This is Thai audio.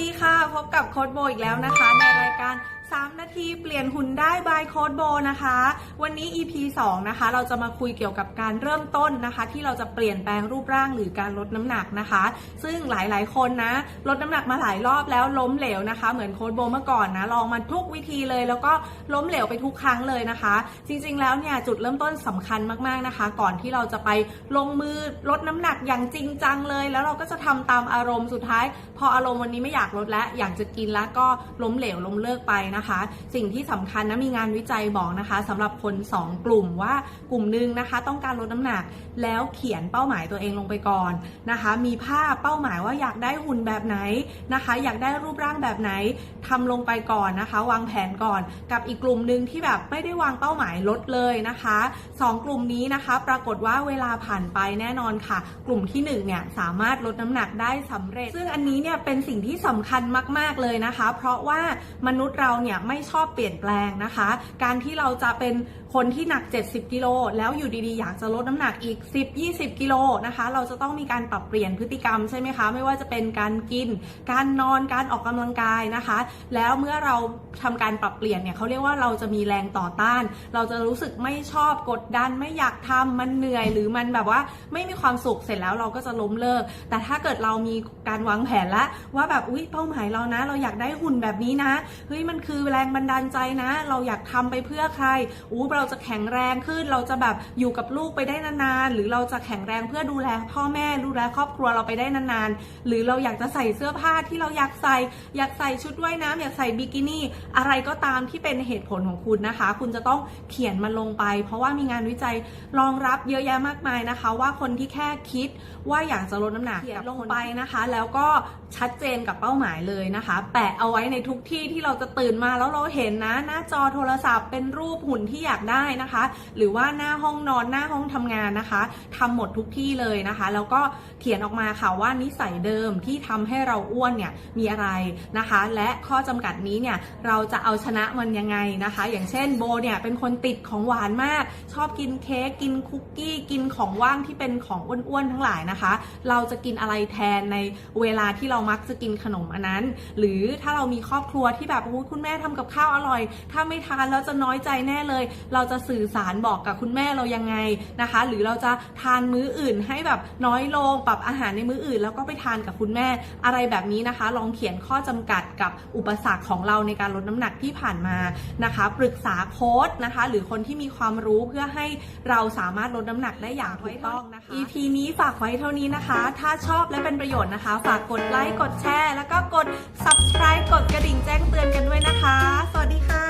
ดีค่ะ พบกับโค้ดโบอีกแล้วนะคะ ในรายการ3 นาทีเปลี่ยนหุ่นได้บายโค้ดโบนะคะ วันนี้ EP 2 นะคะ เราจะมาคุยเกี่ยวกับการเริ่มต้นนะคะ ที่เราจะเปลี่ยนแปลงรูปร่างหรือการลดน้ำหนักนะคะ ซึ่งหลายๆ คนนะ ลดน้ำหนักมาหลายรอบแล้วล้มเหลวนะคะ เหมือนโค้ดโบเมื่อก่อนนะ ลองมาทุกวิธีเลย แล้วก็ล้มเหลวไปทุกครั้งเลยนะคะ จริง ๆ แล้วเนี่ยจุดเริ่มต้นสำคัญมากๆนะคะ ก่อนที่เราจะไปลงมือลดน้ำหนักอย่างจริงจังเลย แล้วเราก็จะทำตามอารมณ์สุดท้าย พออารมณ์วันนี้ไม่อยากลดแล้วอยากจะกินแล้วก็ล้มเหลวล้มเลิกไปนะคะ สิ่งที่สำคัญนะมีงานวิจัยบอกนะคะสำหรับคน 2 กลุ่มว่ากลุ่มหนึ่งนะคะ ต้องการลดน้ำหนักแล้วเขียนเป้าหมายตัวเองลงไปก่อนนะคะ มีภาพเป้าหมายว่าอยากได้หุ่นแบบไหนนะคะ อยากได้รูปร่างแบบไหนทำลงไปก่อนนะคะ วางแผนก่อน กับอีกกลุ่มหนึ่งที่แบบไม่ได้วางเป้าหมายลดเลยนะคะสองกลุ่มนี้นะคะ ปรากฏว่าเวลาผ่านไปแน่นอนค่ะ กลุ่มที่หนึ่งเนี่ยสามารถลดน้ำหนักได้สำเร็จ ซึ่งอันนี้เนี่ยเป็นสิ่งที่สำคัญมาก ๆเลยนะคะ เพราะว่ามนุษย์เราเนี่ยไม่ชอบเปลี่ยนแปลงนะคะ การที่เราจะเป็นคนที่หนัก 70 กิโลแล้วอยู่ดีๆ อยากจะลดน้ำหนักอีก 10-20 กิโลนะคะ เราจะต้องมีการปรับเปลี่ยนพฤติกรรมใช่ไหมคะ ไม่ว่าจะเป็นการกิน การนอน การออกกำลังกายนะคะ แล้วเมื่อเรา ทำการปรับเปลี่ยนเนี่ยเขาเรียกว่าเราจะมีแรงต่อต้าน เราจะรู้สึกไม่ชอบกดดันไม่อยากทำมันเหนื่อย หรือมันแบบว่าไม่มีความสุขเสร็จแล้วเราก็จะล้มเลิก แต่ถ้าเกิดเรามีการวางแผนแล้วว่าแบบอุ้ยเป้าหมายเรานะ เราอยากได้หุ่นแบบนี้นะเฮ้ยมันคือแรงบันดาลใจนะ เราอยากทำไปเพื่อใครอู้เราจะแข็งแรงขึ้น เราจะแบบอยู่กับลูกไปได้นานๆหรือเราจะแข็งแรงเพื่อดูแลพ่อแม่ดูแลครอบครัวเราไปได้นานๆหรือเราอยากจะใส่เสื้อผ้าที่เราอยากใส่ อยากใส่ชุดว่ายน้ำอยากใส่บิกินี่อะไรก็ตามที่เป็นเหตุผลของคุณนะคะ คุณจะต้องเขียนมันลงไป เพราะว่ามีงานวิจัยรองรับเยอะแยะมากมายนะคะ ว่าคนที่แค่คิดว่าอยากจะลดน้ำหนักเขียนลงไปนะคะ แล้วก็ชัดเจนกับเป้าหมายเลยนะคะ แปะเอาไว้ในทุกที่ที่เราจะตื่นมาแล้วเราเห็นนะ หน้าจอโทรศัพท์เป็นรูปหุ่นที่อยากได้นะคะ หรือว่าหน้าห้องนอนหน้าห้องทำงานนะคะทำหมดทุกที่เลยนะคะ แล้วก็เขียนออกมาค่ะว่านิสัยเดิมที่ทำให้เราอ้วนเนี่ยมีอะไรนะคะ และข้อจำกัดนี้เนี่ยเราจะเอาชนะมันยังไงนะคะ อย่างเช่นโบเนี่ยเป็นคนติดของหวานมาก ชอบกินเค้กกินคุกกี้กินของว่างที่เป็นของอ้วนๆทั้งหลายนะคะ เราจะกินอะไรแทนในเวลาที่เรามักจะกินขนมอันนั้น หรือถ้าเรามีครอบครัวที่แบบคุณแม่ทำกับข้าวอร่อย ถ้าไม่ทานแล้วจะน้อยใจแน่เลย เราจะสื่อสารบอกกับคุณแม่เรายังไงนะคะ หรือเราจะทานมื้ออื่นให้แบบน้อยลงปรับอาหารในมื้ออื่น แล้วก็ไปทานกับคุณแม่อะไรแบบนี้นะคะ ลองเขียนข้อจำกัดกับอุปสรรคของเราในการลดน้ำหนักที่ผ่านมานะคะ ปรึกษาโค้ชนะคะ หรือคนที่มีความรู้เพื่อให้เราสามารถลดน้ำหนักได้อย่างถูกต้องนะคะ EP นี้ฝากไว้เท่านี้นะคะ ถ้าชอบและเป็นประโยชน์นะคะ ฝากกดไลค์ค์กดแชร์ แล้วก็กด subscribe กดกระดิ่งแจ้งเตือนกันด้วยนะคะ สวัสดีค่ะ